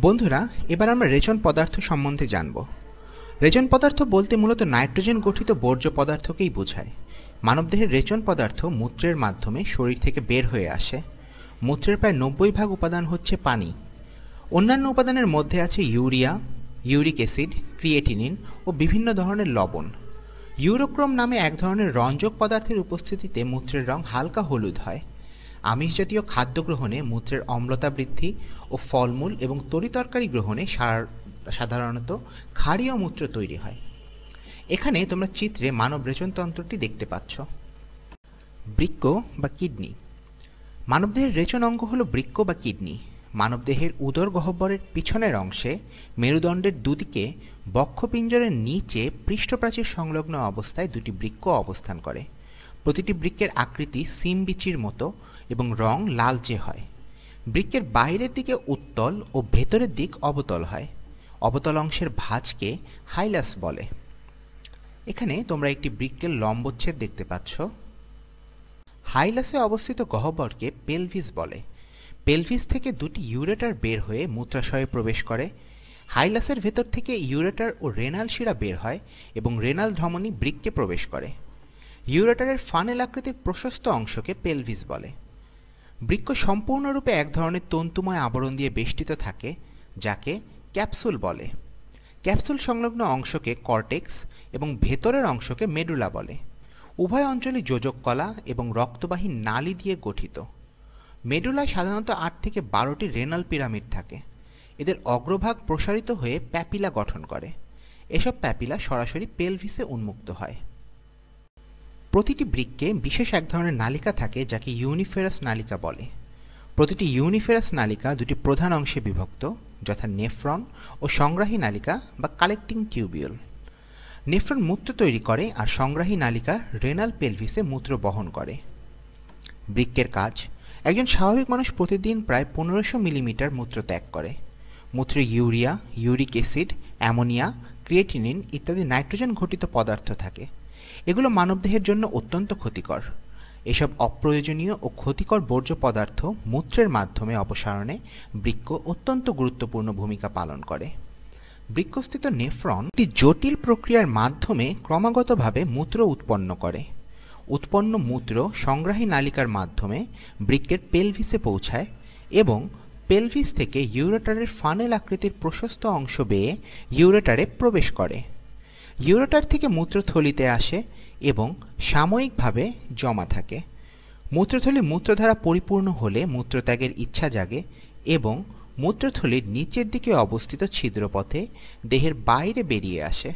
বন্ধুরা, এবার আমরা রেচন পদার্থ সম্বন্ধে জানব। রেচন পদার্থ বলতে মূলত নাইট্রোজেন গঠিত বর্জ্য পদার্থকেই বোঝায়। মানবদেহের রেচন পদার্থ মূত্রের মাধ্যমে শরীর থেকে বের হয়ে আসে। মূত্রের প্রায় নব্বই ভাগ উপাদান হচ্ছে পানি। অন্যান্য উপাদানের মধ্যে আছে ইউরিয়া, ইউরিক অ্যাসিড, ক্রিয়েটিনিন ও বিভিন্ন ধরনের লবণ। ইউরোক্রোম নামে এক ধরনের রঞ্জক পদার্থের উপস্থিতিতে মূত্রের রং হালকা হলুদ হয়। আমিষ জাতীয় খাদ্য গ্রহণে মূত্রের অম্লতা বৃদ্ধি ও ফলমূল এবং তরিতরকারি গ্রহণে সাধারণত ক্ষারীয় মূত্র তৈরি হয়। এখানে তোমরা চিত্রে মানব রেচনতন্ত্রটি দেখতে পাচ্ছ। বৃক্ক বা কিডনি। মানবদেহের রেচন অঙ্গ হল বৃক্ক বা কিডনি। মানবদেহের উদর গহ্বরের পিছনের অংশে মেরুদণ্ডের দুদিকে বক্ষপিঞ্জরের নিচে পৃষ্ঠপ্রাচীর সংলগ্ন অবস্থায় দুটি বৃক্ক অবস্থান করে। প্রতিটি বৃক্কের আকৃতি সিম বিচির মতো এবং রং লালচে হয়। বৃক্কের বাইরের দিকে উত্তল ও ভেতরের দিক অবতল হয়। অবতল অংশের ভাঁজকে হাইলাস বলে। এখানে তোমরা একটি বৃক্কের লম্বচ্ছেদ দেখতে পাচ্ছ। হাইলাসে অবস্থিত গহ্বরকে পেলভিস বলে। পেলভিস থেকে দুটি ইউরেটার বের হয়ে মূত্রাশয়ে প্রবেশ করে। হাইলাসের ভেতর থেকে ইউরেটার ও রেনাল শিরা বের হয় এবং রেনাল ধমনী বৃক্কে প্রবেশ করে। ইউরেটারের ফানেল আকৃতির প্রশস্ত অংশকে পেলভিস বলে। বৃক্ষ সম্পূর্ণরূপে এক ধরনের তন্তুময় আবরণ দিয়ে বেষ্টিত থাকে, যাকে ক্যাপসুল বলে। ক্যাপসুল সংলগ্ন অংশকে কর্টেক্স এবং ভেতরের অংশকে মেডুলা বলে। উভয় অঞ্চলই যোজক কলা এবং রক্তবাহী নালী দিয়ে গঠিত। মেডুলায় সাধারণত আট থেকে বারোটি রেনাল পিরামিড থাকে। এদের অগ্রভাগ প্রসারিত হয়ে প্যাপিলা গঠন করে। এসব প্যাপিলা সরাসরি পেলভিসে উন্মুক্ত হয়। প্রতিটি বৃক্কে বিশেষ এক ধরনের নালিকা থাকে যাকে ইউনিফেরাস নালিকা বলে। প্রতিটি ইউনিফেরাস নালিকা দুটি প্রধান অংশে বিভক্ত, যথা নেফ্রন ও সংগ্রাহী নালিকা বা কালেক্টিং টিউবিউল। নেফ্রন মূত্র তৈরি করে আর সংগ্রাহী নালিকা রেনাল পেলভিসে মূত্র বহন করে। বৃক্কের কাজ, একজন স্বাভাবিক মানুষ প্রতিদিন প্রায় পনেরোশো মিলিমিটার মূত্র ত্যাগ করে। মূত্রে urea, uric acid, ammonia, creatinine ইত্যাদি নাইট্রোজেন ঘটিত পদার্থ থাকে। এগুলো মানবদেহের জন্য অত্যন্ত ক্ষতিকর। এসব অপ্রয়োজনীয় ও ক্ষতিকর বর্জ্য পদার্থ মূত্রের মাধ্যমে অপসারণে বৃক্ক অত্যন্ত গুরুত্বপূর্ণ ভূমিকা পালন করে। বৃক্ষস্থিত নেফ্রন একটি জটিল প্রক্রিয়ার মাধ্যমে ক্রমাগতভাবে মূত্র উৎপন্ন করে। উৎপন্ন মূত্র সংগ্রাহী নালিকার মাধ্যমে বৃক্কের পেলভিসে পৌঁছায় এবং পেলভিস থেকে ইউরেটারের ফানেল আকৃতির প্রশস্ত অংশ বেয়ে ইউরেটারে প্রবেশ করে। ইউরেটার থেকে মূত্রথলিতে আসে এবং সাময়িকভাবে জমা থাকে। মূত্রথলি মূত্রধারা পরিপূর্ণ হলে মূত্রত্যাগের ইচ্ছা জাগে এবং মূত্রথলির নিচের দিকে অবস্থিত ছিদ্রপথে দেহের বাইরে বেরিয়ে আসে।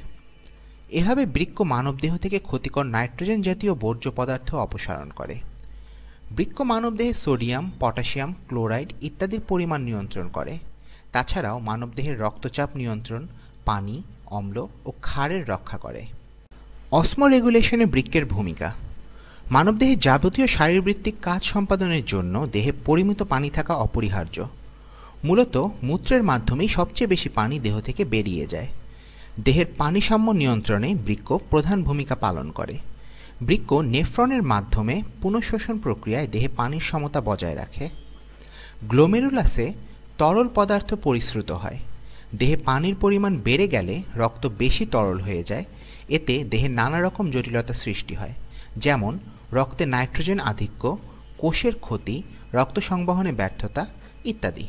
এভাবে বৃক্ক মানবদেহ থেকে ক্ষতিকর নাইট্রোজেন জাতীয় বর্জ্য পদার্থ অপসারণ করে। বৃক্ক মানবদেহে সোডিয়াম, পটাশিয়াম, ক্লোরাইড ইত্যাদির পরিমাণ নিয়ন্ত্রণ করে। তাছাড়াও মানবদেহের রক্তচাপ নিয়ন্ত্রণ পানি, অম্ল ও ক্ষারের রক্ষা করে। অসমো রেগুলেশনে বৃক্কের ভূমিকা। মানবদেহে যাবতীয় শারীরবৃত্তিক কাজ সম্পাদনের জন্য দেহে পরিমিত পানি থাকা অপরিহার্য। মূলত মূত্রের মাধ্যমেই সবচেয়ে বেশি পানি দেহ থেকে বেরিয়ে যায়। দেহের পানিসাম্য নিয়ন্ত্রণে বৃক্ক প্রধান ভূমিকা পালন করে। বৃক্ক নেফ্রনের মাধ্যমে পুনঃশোষণ প্রক্রিয়ায় দেহে পানির সমতা বজায় রাখে। গ্লোমেরুলাসে তরল পদার্থ পরিশ্রুত হয়। দেহে পানির পরিমাণ বেড়ে গেলে রক্ত বেশি তরল হয়ে যায়। এতে দেহে নানা রকম জটিলতা সৃষ্টি হয়, যেমন রক্তে নাইট্রোজেন আধিক্য, কোষের ক্ষতি, রক্ত সংবহনে ব্যর্থতা ইত্যাদি।